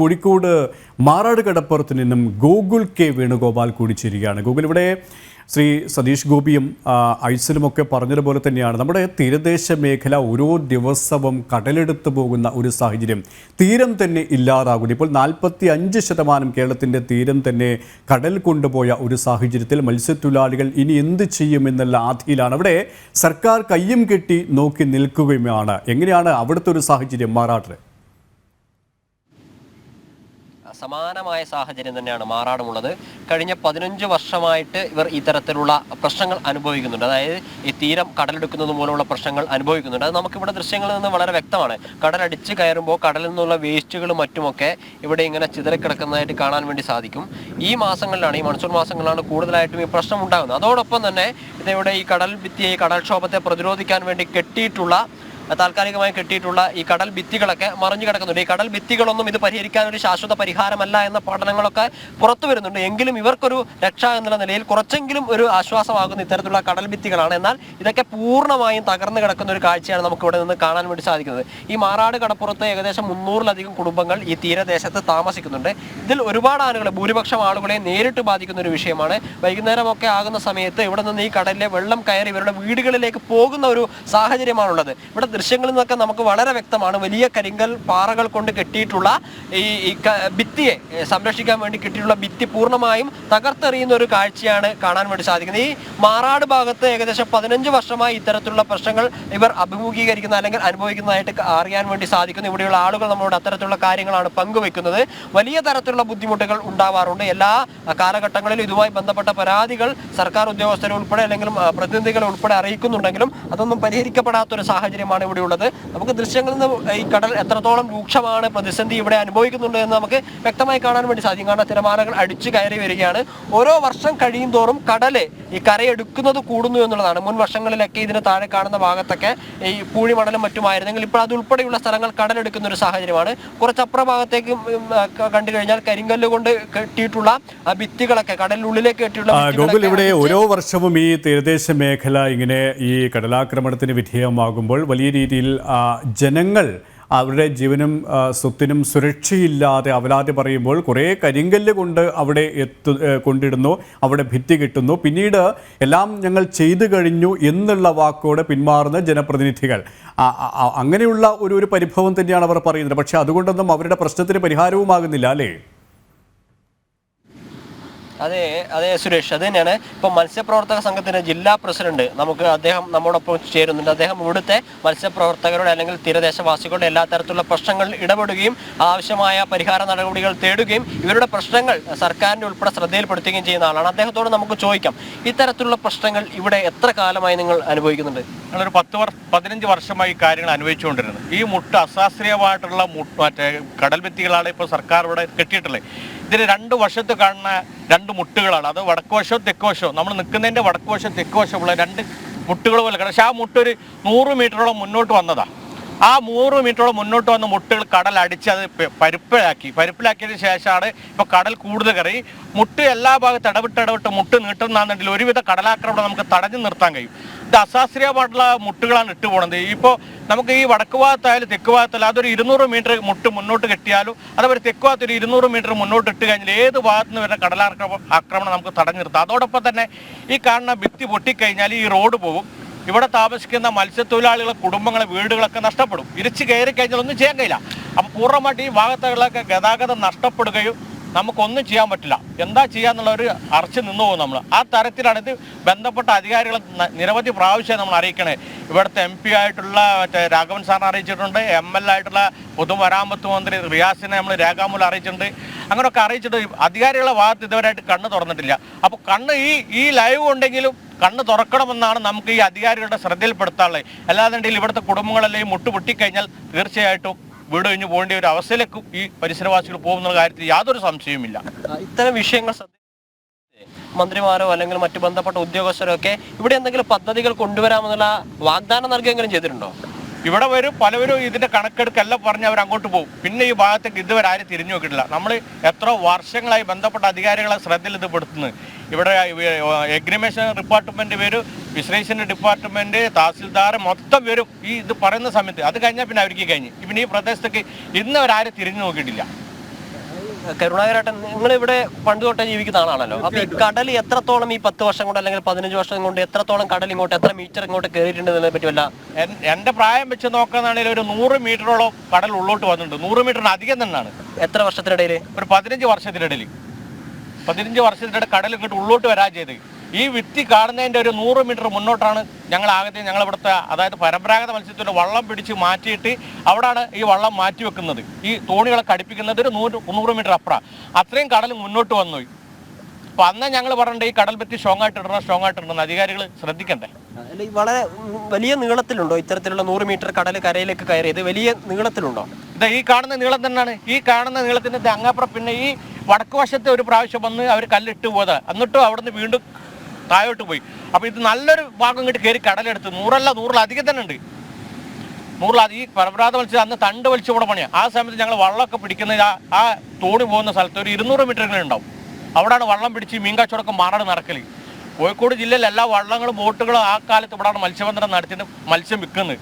കോഴിക്കോട് മാറാട് കടപ്പുറത്ത് നിന്നും ഗോകുൽ കെ വേണുഗോപാൽ കൂടി ചേരുകയാണ് ഗോകുൽ ഇവിടെ ശ്രീ സതീഷ് ഗോപിയും ഒക്കെ പറഞ്ഞതുപോലെ തന്നെയാണ്. നമ്മുടെ തീരദേശ മേഖല ഓരോ ദിവസവും കടലെടുത്ത് പോകുന്ന ഒരു സാഹചര്യം. തീരം തന്നെ ഇല്ലാതാകുന്നു. ഇപ്പോൾ നാൽപ്പത്തി അഞ്ച് ശതമാനം കേരളത്തിന്റെ തീരം തന്നെ കടൽ കൊണ്ടുപോയ ഒരു സാഹചര്യത്തിൽ മത്സ്യത്തൊഴിലാളികൾ ഇനി എന്ത് ചെയ്യുമെന്നുള്ള ആധിയിലാണ്. അവിടെ സർക്കാർ കയ്യും കെട്ടി നോക്കി നിൽക്കുകയുമാണ്. എങ്ങനെയാണ് അവിടുത്തെ ഒരു സാഹചര്യം മാറാട്ട്? സമാനമായ സാഹചര്യം തന്നെയാണ് മാറാടുമുള്ളത്. കഴിഞ്ഞ പതിനഞ്ച് വർഷമായിട്ട് ഇവർ ഇത്തരത്തിലുള്ള പ്രശ്നങ്ങൾ അനുഭവിക്കുന്നുണ്ട്. അതായത് ഈ തീരം കടലെടുക്കുന്നത് മൂലമുള്ള പ്രശ്നങ്ങൾ അനുഭവിക്കുന്നുണ്ട്. അത് നമുക്കിവിടെ ദൃശ്യങ്ങളിൽ നിന്ന് വളരെ വ്യക്തമാണ്. കടലടിച്ച് കയറുമ്പോൾ കടലിൽ നിന്നുള്ള വേസ്റ്റുകളും മറ്റുമൊക്കെ ഇവിടെ ഇങ്ങനെ ചിതറിക്കിടക്കുന്നതായിട്ട് കാണാൻ വേണ്ടി സാധിക്കും. ഈ മാസങ്ങളിലാണ് ഈ മൺസൂൺ മാസങ്ങളിലാണ് കൂടുതലായിട്ടും ഈ പ്രശ്നം ഉണ്ടാകുന്നത്. അതോടൊപ്പം തന്നെ ഇതിവിടെ ഈ കടൽ ഭിത്തിയെ കടൽക്ഷോഭത്തെ പ്രതിരോധിക്കാൻ വേണ്ടി കെട്ടിയിട്ടുള്ള താൽക്കാലികമായി കെട്ടിയിട്ടുള്ള ഈ കടൽ ഭിത്തികളൊക്കെ മറിഞ്ഞു കിടക്കുന്നുണ്ട്. ഈ കടൽ ഭിത്തികളൊന്നും ഇത് പരിഹരിക്കാൻ ഒരു ശാശ്വത പരിഹാരമല്ല എന്ന പഠനങ്ങളൊക്കെ പുറത്തു വരുന്നുണ്ട്. എങ്കിലും ഇവർക്കൊരു രക്ഷ എന്നുള്ള നിലയിൽ കുറച്ചെങ്കിലും ഒരു ആശ്വാസമാകുന്ന ഇത്തരത്തിലുള്ള കടൽ ഭിത്തികളാണ്. എന്നാൽ ഇതൊക്കെ പൂർണമായും തകർന്നു കിടക്കുന്ന ഒരു കാഴ്ചയാണ് നമുക്ക് ഇവിടെ നിന്ന് കാണാൻ വേണ്ടി സാധിക്കുന്നത്. ഈ മാറാട് കടപ്പുറത്ത് ഏകദേശം മുന്നൂറിലധികം കുടുംബങ്ങൾ ഈ തീരദേശത്ത് താമസിക്കുന്നുണ്ട്. ഇതിൽ ഒരുപാട് ആളുകളെ ഭൂരിപക്ഷം ആളുകളെ നേരിട്ട് ബാധിക്കുന്ന ഒരു വിഷയമാണ്. വൈകുന്നേരമൊക്കെ ആകുന്ന സമയത്ത് ഇവിടെ നിന്ന് ഈ കടലിലെ വെള്ളം കയറി ഇവരുടെ വീടുകളിലേക്ക് പോകുന്ന ഒരു സാഹചര്യമാണുള്ളത്. ഇവിടെ ദൃശ്യങ്ങളിൽ നിന്നൊക്കെ നമുക്ക് വളരെ വ്യക്തമാണ്. വലിയ കരിങ്കൽ പാറകൾ കൊണ്ട് കെട്ടിയിട്ടുള്ള ഈ ഭിത്തിയെ സംരക്ഷിക്കാൻ വേണ്ടി കെട്ടിയിട്ടുള്ള ഭിത്തി പൂർണമായും തകർത്തെറിയുന്ന ഒരു കാഴ്ചയാണ് കാണാൻ വേണ്ടി സാധിക്കുന്നത്. ഈ മാറാട് ഭാഗത്ത് ഏകദേശം പതിനഞ്ച് വർഷമായി ഇത്തരത്തിലുള്ള പ്രശ്നങ്ങൾ ഇവർ അഭിമുഖീകരിക്കുന്ന അല്ലെങ്കിൽ അനുഭവിക്കുന്നതായിട്ട് അറിയാൻ വേണ്ടി സാധിക്കുന്നു. ഇവിടെയുള്ള ആളുകൾ നമ്മളോട് അത്തരത്തിലുള്ള കാര്യങ്ങളാണ് പങ്കുവെക്കുന്നത്. വലിയ തരത്തിലുള്ള ബുദ്ധിമുട്ടുകൾ ഉണ്ടാവാറുണ്ട്. എല്ലാ കാലഘട്ടങ്ങളിലും ഇതുമായി ബന്ധപ്പെട്ട പരാതികൾ സർക്കാർ ഉദ്യോഗസ്ഥരെ ഉൾപ്പെടെ അല്ലെങ്കിൽ പ്രതിനിധികളെ ഉൾപ്പെടെ അറിയിക്കുന്നുണ്ടെങ്കിലും അതൊന്നും പരിഹരിക്കപ്പെടാത്തൊരു സാഹചര്യമാണ് ഇവിടെ ഉള്ളത്. നമുക്ക് ദൃശ്യങ്ങളിൽ നിന്ന് ഈ കടൽ എത്രത്തോളം രൂക്ഷമാണ് പ്രതിസന്ധി ഇവിടെ അനുഭവിക്കുന്നുണ്ട് എന്ന് നമുക്ക് വ്യക്തമായി കാണാൻ വേണ്ടി സാധിക്കും. കാരണം തിരമാലകൾ അടിച്ചു കയറി വരികയാണ്. ഓരോ വർഷം കഴിയും തോറും കടൽ ഈ കരയെടുക്കുന്നത് കൂടുന്നു എന്നുള്ളതാണ്. മുൻ വർഷങ്ങളിലൊക്കെ ഇതിന് താഴെ കാണുന്ന ഭാഗത്തൊക്കെ ഈ പൂഴിമണലും മറ്റുമായിരുന്നെങ്കിൽ ഇപ്പോൾ അത് ഉൾപ്പെടെയുള്ള സ്ഥലങ്ങൾ കടലെടുക്കുന്ന ഒരു സാഹചര്യമാണ്. കുറച്ചപ്പുറ ഭാഗത്തേക്ക് ഉം, ആ, കണ്ടു കഴിഞ്ഞാൽ കരിങ്കല്ല് കൊണ്ട് കെട്ടിയിട്ടുള്ള ആ ഭിത്തികളൊക്കെ കടലിനുള്ളിലേക്ക് കെട്ടിയിട്ടുള്ള ഗോകുൽ ഇവിടെ ഓരോ വർഷവും ഈ തീരദേശ മേഖല ഇങ്ങനെ ഈ കടലാക്രമണത്തിന് വിധേയമാകുമ്പോൾ വലിയ രീതിയിൽ ജനങ്ങൾ അവരുടെ ജീവനും സ്വത്തിനും സുരക്ഷയില്ലാതെ അവലാതി പറയുമ്പോൾ കുറേ കരിങ്കല്ല് കൊണ്ട് അവിടെ എത്തു കൊണ്ടിടുന്നു അവിടെ ഭിത്തി കിട്ടുന്നു. പിന്നീട് എല്ലാം ഞങ്ങൾ ചെയ്തു കഴിഞ്ഞു എന്നുള്ള വാക്കോടെ പിന്മാറുന്ന ജനപ്രതിനിധികൾ. അങ്ങനെയുള്ള ഒരു ഒരു പരിഭവം തന്നെയാണ് അവർ പറയുന്നത്. പക്ഷേ അതുകൊണ്ടൊന്നും അവരുടെ പ്രശ്നത്തിന് പരിഹാരവുമാകുന്നില്ല അല്ലേ? അതെ അതെ സുരേഷ്. അത് തന്നെയാണ്. ഇപ്പൊ മത്സ്യപ്രവർത്തക സംഘത്തിന്റെ ജില്ലാ പ്രസിഡന്റ് നമുക്ക് അദ്ദേഹം നമ്മോടൊപ്പം ചേരുന്നുണ്ട്. അദ്ദേഹം ഇവിടുത്തെ മത്സ്യപ്രവർത്തകരുടെ അല്ലെങ്കിൽ തീരദേശവാസികളുടെ എല്ലാ തരത്തിലുള്ള പ്രശ്നങ്ങൾ ഇടപെടുകയും ആവശ്യമായ പരിഹാര നടപടികൾ തേടുകയും ഇവരുടെ പ്രശ്നങ്ങൾ സർക്കാരിന്റെ ഉൾപ്പെടെ ശ്രദ്ധയിൽപ്പെടുത്തുകയും ചെയ്യുന്ന ആളാണ്. അദ്ദേഹത്തോട് നമുക്ക് ചോദിക്കാം. ഇത്തരത്തിലുള്ള പ്രശ്നങ്ങൾ ഇവിടെ എത്ര കാലമായി നിങ്ങൾ അനുഭവിക്കുന്നുണ്ട്? ഞങ്ങളൊരു പത്ത് വർഷം പതിനഞ്ച് വർഷമായി കാര്യങ്ങൾ അനുഭവിച്ചുകൊണ്ടിരുന്നത് ഈ മുട്ട അശാസ്ത്രീയമായിട്ടുള്ള മറ്റേ കടൽ ഭിത്തികളാണ് ഇപ്പോൾ സർക്കാർ ഇവിടെ കെട്ടിയിട്ടുള്ളത്. ഇതിന് രണ്ട് വശത്ത് കാണുന്ന രണ്ട് മുട്ടുകളാണ്. അത് വടക്കുവശവും തെക്കുവശവും നമ്മൾ നിൽക്കുന്നതിന്റെ വടക്കുവശവും വശവും ഉള്ള രണ്ട് മുട്ടുകൾ പോലെ പക്ഷേ ആ മുട്ട ഒരു നൂറ് മീറ്ററോളം മുന്നോട്ട് വന്നതാണ് ആ നൂറ് മീറ്ററോളം മുന്നോട്ട് വന്ന മുട്ടുകൾ കടൽ അടിച്ച് അത് പരുപ്പിലാക്കി. പരുപ്പിലാക്കിയതിന് ശേഷമാണ് ഇപ്പോൾ കടൽ കൂടുതൽ കയറി. മുട്ട് എല്ലാ ഭാഗത്ത് ഇടവിട്ട് ഇടവിട്ട് മുട്ട് നീട്ടുന്നതാണെന്നുണ്ടെങ്കിൽ ഒരുവിധ കടലാക്രമണം നമുക്ക് തടഞ്ഞു നിർത്താൻ കഴിയും. ഇത് അശാസ്ത്രീയമായിട്ടുള്ള മുട്ടുകളാണ് ഇട്ടു പോണത്. ഇപ്പോൾ നമുക്ക് ഈ വടക്ക് ഭാഗത്തായാലും തെക്ക് ഭാഗത്തായാലും അതൊരു ഇരുന്നൂറ് മീറ്റർ മുട്ട് മുന്നോട്ട് കെട്ടിയാലും അതേപോലെ തെക്ക് ഭാഗത്ത് ഒരു ഇരുന്നൂറ് മീറ്റർ മുന്നോട്ട് ഇട്ട് കഴിഞ്ഞാൽ ഏത് ഭാഗത്ത് നിന്ന് വരുന്ന കടലാക്രമണം ആക്രമണം നമുക്ക് തടഞ്ഞു നിർത്താം. അതോടൊപ്പം തന്നെ ഈ കാണുന്ന ഭിത്തി പൊട്ടിക്കഴിഞ്ഞാൽ ഈ റോഡ് പോകും. ഇവിടെ താമസിക്കുന്ന മത്സ്യത്തൊഴിലാളികളെ കുടുംബങ്ങളെ വീടുകളൊക്കെ നഷ്ടപ്പെടും. ഇരിച്ചു കയറി കഴിഞ്ഞാൽ ഒന്നും ചെയ്യാൻ കഴിയില്ല. അപ്പം പൂർണമായിട്ട് ഈ ഭാഗത്തുകളൊക്കെ ഗതാഗതം നഷ്ടപ്പെടുകയും നമുക്കൊന്നും ചെയ്യാൻ പറ്റില്ല. എന്താ ചെയ്യാന്നുള്ള ഒരു അറച്ച് നിന്നു പോകും നമ്മൾ ആ തരത്തിലാണ് ഇത് ബന്ധപ്പെട്ട അധികാരികൾ നിരവധി പ്രാവശ്യം നമ്മൾ അറിയിക്കണേ. ഇവിടുത്തെ എം പി ആയിട്ടുള്ള മറ്റേ രാഘവൻ സാറിനെ അറിയിച്ചിട്ടുണ്ട്. എം എൽ ആയിട്ടുള്ള പൊതുമരാമത്ത് മന്ത്രി റിയാസിനെ നമ്മൾ രേഖാമൂലം അറിയിച്ചിട്ടുണ്ട്. അങ്ങനെയൊക്കെ അറിയിച്ചിട്ട് അധികാരികളുടെ ഭാഗത്ത് ഇതുവരെയായിട്ട് കണ്ണ് തുറന്നിട്ടില്ല. അപ്പോൾ കണ്ണ് ഈ ഈ ലൈവ് ഉണ്ടെങ്കിലും കണ്ണ് തുറക്കണമെന്നാണ് നമുക്ക് ഈ അധികാരികളുടെ ശ്രദ്ധയിൽപ്പെടുത്താനുള്ളത്. അല്ലാതെങ്കിൽ ഇവിടുത്തെ കുടുംബങ്ങളെല്ലാം മുട്ടുപൊട്ടിക്കഴിഞ്ഞാൽ മുട്ട് പൊട്ടിക്കഴിഞ്ഞാൽ തീർച്ചയായിട്ടും വീട് കഴിഞ്ഞ് പോകേണ്ട ഒരു അവസ്ഥയിലേക്ക് ഈ പരിസരവാസികൾ പോകുന്ന കാര്യത്തിൽ യാതൊരു സംശയവുമില്ല. ഇത്തരം വിഷയങ്ങൾ മന്ത്രിമാരോ അല്ലെങ്കിൽ മറ്റു ബന്ധപ്പെട്ട ഉദ്യോഗസ്ഥരോ ഒക്കെ ഇവിടെ എന്തെങ്കിലും പദ്ധതികൾ കൊണ്ടുവരാമെന്നുള്ള വാഗ്ദാനം നൽകുകയെങ്കിലും ചെയ്തിട്ടുണ്ടോ? ഇവിടെ വരും പലവരും ഇതിന്റെ കണക്കെടുക്കല്ല പറഞ്ഞ് അവർ അങ്ങോട്ട് പോകും. പിന്നെ ഈ ഭാഗത്തേക്ക് ഇതുവരെ ആരും തിരിഞ്ഞു നോക്കിയിട്ടില്ല. നമ്മൾ എത്ര വർഷങ്ങളായി ബന്ധപ്പെട്ട അധികാരികളെ ശ്രദ്ധയിൽ ഇത് പെടുത്തുന്നത്. ഇവിടെ എഗ്രിമേഷൻ ഡിപ്പാർട്ട്മെന്റ് വരും ഫിഷറീസിന്റെ ഡിപ്പാർട്ട്മെന്റ് തഹസിൽദാർ മൊത്തം വരും. ഈ ഇത് പറയുന്ന സമയത്ത്. അത് കഴിഞ്ഞാൽ പിന്നെ അവർക്ക് കഴിഞ്ഞ്. പിന്നെ ഈ പ്രദേശത്തേക്ക് ഇന്ന് അവരാരും തിരിഞ്ഞു നോക്കിയിട്ടില്ല. കരുണാകരേട്ടൻ നിങ്ങൾ ഇവിടെ പണ്ട് തൊട്ടേ ജീവിക്കുന്ന ആളാണല്ലോ. അപ്പൊ ഈ കടൽ എത്രത്തോളം ഈ പത്ത് വർഷം കൊണ്ട് അല്ലെങ്കിൽ പതിനഞ്ച് വർഷം കൊണ്ട് എത്രത്തോളം കടൽ ഇങ്ങോട്ട് എത്ര മീറ്റർ ഇങ്ങോട്ട് കയറിയിട്ടുണ്ട് എന്നതിനെ പറ്റി വല്ല എൻ- പ്രായം വെച്ച് നോക്കുന്നതാണെങ്കിൽ ഒരു നൂറ് മീറ്ററോളം കടൽ ഉള്ളോട്ട് വന്നിട്ടുണ്ട്. നൂറ് മീറ്ററിന് അധികം തന്നെയാണ്. എത്ര വർഷത്തിനിടയിൽ ഒരു പതിനഞ്ച് വർഷത്തിനിടയിൽ പതിനഞ്ച് വർഷത്തിനിടെ കടൽ ഇങ്ങോട്ട് ഉള്ളോട്ട് വരാൻ ചെയ്ത്. ഈ വിത്തി കാണുന്നതിന്റെ ഒരു നൂറ് മീറ്റർ മുന്നോട്ടാണ് ഞങ്ങൾ ആകത്തെ ഞങ്ങൾ ഇവിടുത്തെ അതായത് പരമ്പരാഗത മത്സ്യത്തിന്റെ വള്ളം പിടിച്ച് മാറ്റിയിട്ട് അവിടാണ് ഈ വള്ളം മാറ്റി വെക്കുന്നത്. ഈ തോണികളെ കടിപ്പിക്കുന്നത് ഒരു നൂറ് നൂറ് മീറ്റർ അപ്പുറം. അത്രയും കടൽ മുന്നോട്ട് വന്നു. അപ്പൊ അന്ന് ഞങ്ങൾ പറഞ്ഞിട്ട് ഈ കടൽ പറ്റി സ്ട്രോങ് ആയിട്ട് ഇടണം സ്ട്രോങ് ആയിട്ട് ഇടണം അധികാരികൾ ശ്രദ്ധിക്കണ്ടേ? വളരെ വലിയ നീളത്തിലുണ്ടോ? ഇത്തരത്തിലുള്ള നൂറ് മീറ്റർ കടൽ കരയിലേക്ക് കയറിയത് വലിയ നീളത്തിലുണ്ടോ? ഇതാ ഈ കാണുന്ന നീളം തന്നെയാണ്. ഈ കാണുന്ന നീളത്തിന്റെ അങ്ങപ്പുറം പിന്നെ ഈ വടക്ക് വശത്തെ ഒരു പ്രാവശ്യം വന്ന് അവർ കല്ലിട്ട് പോയത്. എന്നിട്ടും അവിടുന്ന് വീണ്ടും താഴോട്ട് പോയി. അപ്പൊ ഇത് നല്ലൊരു ഭാഗം ഇങ്ങോട്ട് കയറി കടലെടുത്ത്. നൂറല്ല നൂറിലധികം തന്നെ ഉണ്ട്. നൂറിലധികം ഈ പരമ്പരാഗത മത്സ്യം അന്ന് തണ്ട് വലിച്ചു കൂടെ പണിയാ. ആ സമയത്ത് ഞങ്ങൾ വള്ളമൊക്കെ പിടിക്കുന്ന ആ ആ തോണി പോകുന്ന സ്ഥലത്ത് ഒരു ഇരുന്നൂറ് മീറ്റർ ഇങ്ങനെ ഉണ്ടാവും. അവിടെയാണ് വള്ളം പിടിച്ച് മീൻ കച്ചവടമൊക്കെ മാറാട് നടക്കൽ. കോഴിക്കോട് ജില്ലയിൽ എല്ലാ വള്ളങ്ങളും ബോട്ടുകളും ആ കാലത്ത് ഇവിടെയാണ് മത്സ്യബന്ധനം നടത്തിയിട്ട് മത്സ്യം വിൽക്കുന്നത്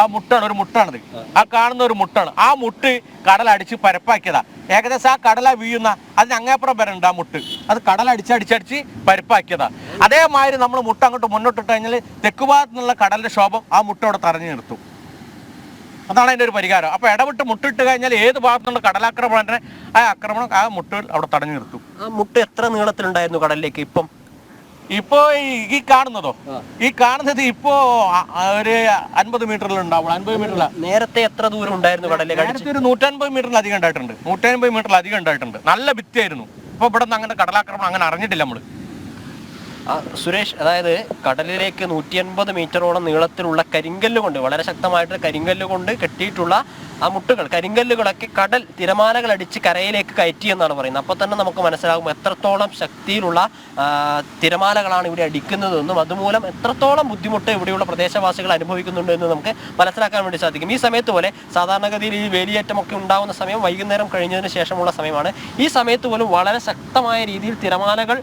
ആ മുട്ടാണ് ഒരു മുട്ടാണത് ആ കാണുന്ന ഒരു മുട്ടാണ്. ആ മുട്ട് കടലടിച്ച് പരപ്പാക്കിയതാ. ഏകദേശം ആ കടല വീഴുന്ന അതിന് അങ്ങേപ്പുറം വരണ്ട ആ മുട്ട്. അത് കടലടിച്ച് അടിച്ചടിച്ച് പരപ്പാക്കിയതാ. അതേമാതിരി നമ്മൾ മുട്ട അങ്ങോട്ട് മുന്നോട്ട് മുന്നോട്ടിട്ട് കഴിഞ്ഞാൽ തെക്ക് ഭാഗത്തു നിന്നുള്ള കടലിന്റെ ശോഭം ആ മുട്ട അവിടെ തടഞ്ഞു നിർത്തും. അതാണ് അതിന്റെ ഒരു പരിഹാരം. അപ്പൊ ഇടവിട്ട് മുട്ടിട്ട് കഴിഞ്ഞാൽ ഏത് ഭാഗത്തു നിന്നുള്ള കടലാക്രമണത്തിനെ ആ ആക്രമണം ആ മുട്ടുകൾ അവിടെ തടഞ്ഞു നിർത്തും. ആ മുട്ട് എത്ര നീളത്തിലുണ്ടായിരുന്നു കടലിലേക്ക് ഇപ്പം? ഇപ്പോ ഈ- കാണുന്നതോ? ഈ കാണുന്നത് ഇപ്പോ ഒരു അൻപത് മീറ്ററിൽ ഉണ്ടാവും അൻപത് മീറ്ററിൽ നേരത്തെ എത്ര ദൂരം ഉണ്ടായിരുന്നു കടലിൽ നേരത്തെ ഒരു നൂറ്റൻപത് മീറ്ററിൽ അധികം ഉണ്ടായിട്ടുണ്ട്. നൂറ്റൻപത് മീറ്ററിൽ അധികം ഉണ്ടായിട്ടുണ്ട്. നല്ല ഭിത്തിയായിരുന്നു. ഇപ്പൊ ഇവിടെ നിന്ന് അങ്ങനെ കടലാക്രമണം അങ്ങനെ അറിഞ്ഞിട്ടില്ല നമ്മൾ. സുരേഷ് അതായത് കടലിലേക്ക് നൂറ്റി അൻപത് മീറ്ററോളം നീളത്തിലുള്ള കരിങ്കല്ല് കൊണ്ട് വളരെ ശക്തമായിട്ട് കരിങ്കല്ല് കൊണ്ട് കെട്ടിയിട്ടുള്ള ആ മുട്ടുകൾ കരിങ്കല്ലുകളൊക്കെ കടൽ തിരമാലകൾ അടിച്ച് കരയിലേക്ക് കയറ്റി എന്നാണ് പറയുന്നത്. അപ്പോൾ തന്നെ നമുക്ക് മനസ്സിലാകും എത്രത്തോളം ശക്തിയിലുള്ള തിരമാലകളാണ് ഇവിടെ അടിക്കുന്നതെന്നും അതുമൂലം എത്രത്തോളം ബുദ്ധിമുട്ട് ഇവിടെയുള്ള പ്രദേശവാസികൾ അനുഭവിക്കുന്നുണ്ട് എന്ന് നമുക്ക് മനസ്സിലാക്കാൻ വേണ്ടി സാധിക്കും. ഈ സമയത്ത് പോലെ സാധാരണഗതിയിൽ ഈ വേലിയേറ്റമൊക്കെ ഉണ്ടാകുന്ന സമയം വൈകുന്നേരം കഴിഞ്ഞതിന് ശേഷമുള്ള സമയമാണ്. ഈ സമയത്ത് പോലും വളരെ ശക്തമായ രീതിയിൽ തിരമാലകൾ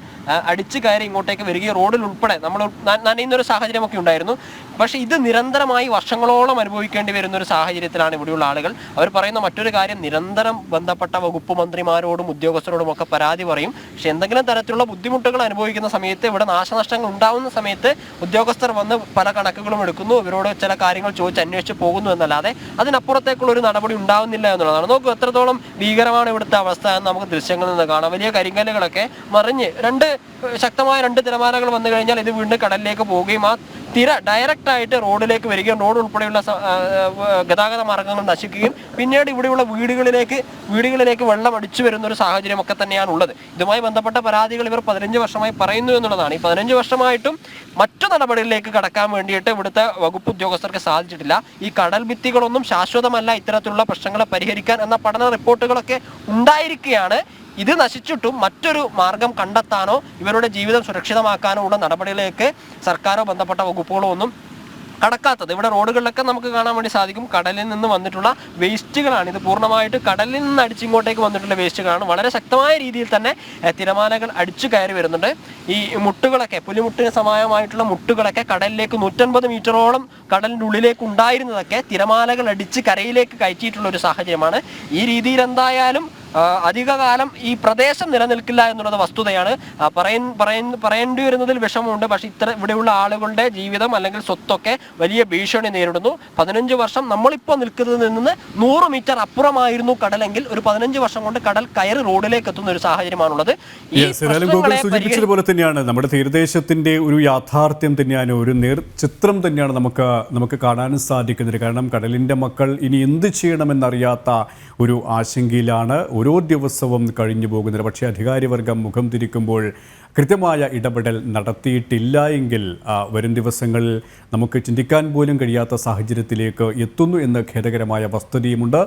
അടിച്ച് കയറി ഇങ്ങോട്ടേക്ക് വരികയും റോഡിൽ ഉൾപ്പെടെ നമ്മൾ നനയുന്നൊരു സാഹചര്യമൊക്കെ ഉണ്ടായിരുന്നു. പക്ഷേ ഇത് നിരന്തരമായി വർഷങ്ങളോളം അനുഭവിക്കേണ്ടി വരുന്ന ഒരു സാഹചര്യത്തിലാണ് ഇവിടെയുള്ള ആളുകൾ. അവർ പറയുന്ന മറ്റൊരു കാര്യം നിരന്തരം ബന്ധപ്പെട്ട വകുപ്പ് മന്ത്രിമാരോടും ഉദ്യോഗസ്ഥരോടും ഒക്കെ പരാതി പറയും. പക്ഷെ എന്തെങ്കിലും തരത്തിലുള്ള ബുദ്ധിമുട്ടുകൾ അനുഭവിക്കുന്ന സമയത്ത് ഇവിടെ നാശനഷ്ടങ്ങൾ ഉണ്ടാവുന്ന സമയത്ത് ഉദ്യോഗസ്ഥർ വന്ന് പല കണക്കുകളും എടുക്കുന്നു. ഇവരോട് ചില കാര്യങ്ങൾ ചോദിച്ച് അന്വേഷിച്ച് പോകുന്നു എന്നല്ലാതെ അതിനപ്പുറത്തേക്കുള്ള ഒരു നടപടി ഉണ്ടാവുന്നില്ല എന്നുള്ളതാണ്. നോക്കൂ എത്രത്തോളം ഭീകരമാണ് ഇവിടുത്തെ അവസ്ഥ എന്ന് നമുക്ക് ദൃശ്യങ്ങളിൽ നിന്ന് കാണാം. വലിയ കരിങ്കല്ലുകളൊക്കെ മറിഞ്ഞ് രണ്ട് ശക്തമായ രണ്ട് തിരമാലകൾ വന്നു കഴിഞ്ഞാൽ ഇത് വീണ്ടും കടലിലേക്ക് പോവുകയും ആ തിര ഡയറക്റ്റ് ആയിട്ട് റോഡിലേക്ക് വരികയും റോഡ് ഉൾപ്പെടെയുള്ള ഗതാഗത മാർഗങ്ങൾ നശിക്കുകയും പിന്നീട് ഇവിടെയുള്ള വീടുകളിലേക്ക് വീടുകളിലേക്ക് വെള്ളം അടിച്ചു വരുന്ന ഒരു സാഹചര്യം ഒക്കെ തന്നെയാണ് ഉള്ളത് ഇതുമായി ബന്ധപ്പെട്ട പരാതികൾ ഇവർ പതിനഞ്ച് വർഷമായി പറയുന്നു എന്നുള്ളതാണ്. ഈ പതിനഞ്ച് വർഷമായിട്ടും മറ്റു നടപടികളിലേക്ക് കടക്കാൻ വേണ്ടിയിട്ട് ഇവിടുത്തെ വകുപ്പ് ഉദ്യോഗസ്ഥർക്ക് സാധിച്ചിട്ടില്ല. ഈ കടൽ ഭിത്തികളൊന്നും ശാശ്വതമല്ല ഇത്തരത്തിലുള്ള പ്രശ്നങ്ങളെ പരിഹരിക്കാൻ എന്ന പഠന റിപ്പോർട്ടുകളൊക്കെ ഉണ്ടായിരിക്കുകയാണ്. ഇത് നശിച്ചിട്ടും മറ്റൊരു മാർഗം കണ്ടെത്താനോ ഇവരുടെ ജീവിതം സുരക്ഷിതമാക്കാനോ ഉള്ള നടപടികളിലേക്ക് സർക്കാരോ ബന്ധപ്പെട്ട വകുപ്പുകളോ ഒന്നും കടക്കാത്തത്. ഇവിടെ റോഡുകളിലൊക്കെ നമുക്ക് കാണാൻ വേണ്ടി സാധിക്കും. കടലിൽ നിന്ന് വന്നിട്ടുള്ള വേസ്റ്റുകളാണ്. ഇത് പൂർണമായിട്ട് കടലിൽ നിന്ന് അടിച്ചിങ്ങോട്ടേക്ക് വന്നിട്ടുള്ള വേസ്റ്റുകളാണ്. വളരെ ശക്തമായ രീതിയിൽ തന്നെ തിരമാലകൾ അടിച്ചു കയറി വരുന്നുണ്ട്. ഈ മുട്ടുകളൊക്കെ പുലിമുട്ടിന് സമാനമായിട്ടുള്ള മുട്ടുകളൊക്കെ കടലിലേക്ക് നൂറ്റൻപത് മീറ്ററോളം കടലിന്റെ ഉള്ളിലേക്ക് ഉണ്ടായിരുന്നതൊക്കെ തിരമാലകൾ അടിച്ച് കരയിലേക്ക് കയറ്റിയിട്ടുള്ള ഒരു സാഹചര്യമാണ്. ഈ രീതിയിൽ എന്തായാലും അധികകാലം ഈ പ്രദേശം നിലനിൽക്കില്ല എന്നുള്ളത് വസ്തുതയാണ്. പറയ പറയ- പറയേണ്ടി വരുന്നതിൽ വിഷമമുണ്ട്. പക്ഷേ ഇത്ര ഇവിടെയുള്ള ആളുകളുടെ ജീവിതം അല്ലെങ്കിൽ സ്വത്തൊക്കെ വലിയ ഭീഷണി നേരിടുന്നു. പതിനഞ്ച് വർഷം നമ്മളിപ്പോൾ നിൽക്കുന്നതിൽ നിന്ന് നൂറ് മീറ്റർ അപ്പുറമായിരുന്നു കടലെങ്കിൽ ഒരു പതിനഞ്ച് വർഷം കൊണ്ട് കടൽ കയറി റോഡിലേക്ക് എത്തുന്ന ഒരു സാഹചര്യമാണുള്ളത്. ഈ പോലെ തന്നെയാണ്. നമ്മുടെ തീരദേശത്തിന്റെ ഒരു യാഥാർത്ഥ്യം തന്നെയാണ് ഒരു നേർ ചിത്രം തന്നെയാണ് നമുക്ക് നമുക്ക് കാണാനും സാധിക്കുന്നത്. കാരണം കടലിന്റെ മക്കൾ ഇനി എന്ത് ചെയ്യണമെന്നറിയാത്ത ഒരു ആശങ്കയിലാണ് ഓരോ ദിവസവും കഴിഞ്ഞു പോകുന്നത്. പക്ഷേ അധികാരിവർഗം മുഖം തിരിക്കുമ്പോൾ കൃത്യമായ ഇടപെടൽ നടത്തിയിട്ടില്ല എങ്കിൽ വരും ദിവസങ്ങളിൽ നമുക്ക് ചിന്തിക്കാൻ പോലും കഴിയാത്ത സാഹചര്യത്തിലേക്ക് എത്തുന്നു എന്ന ഖേദകരമായ വസ്തുതയുമുണ്ട്.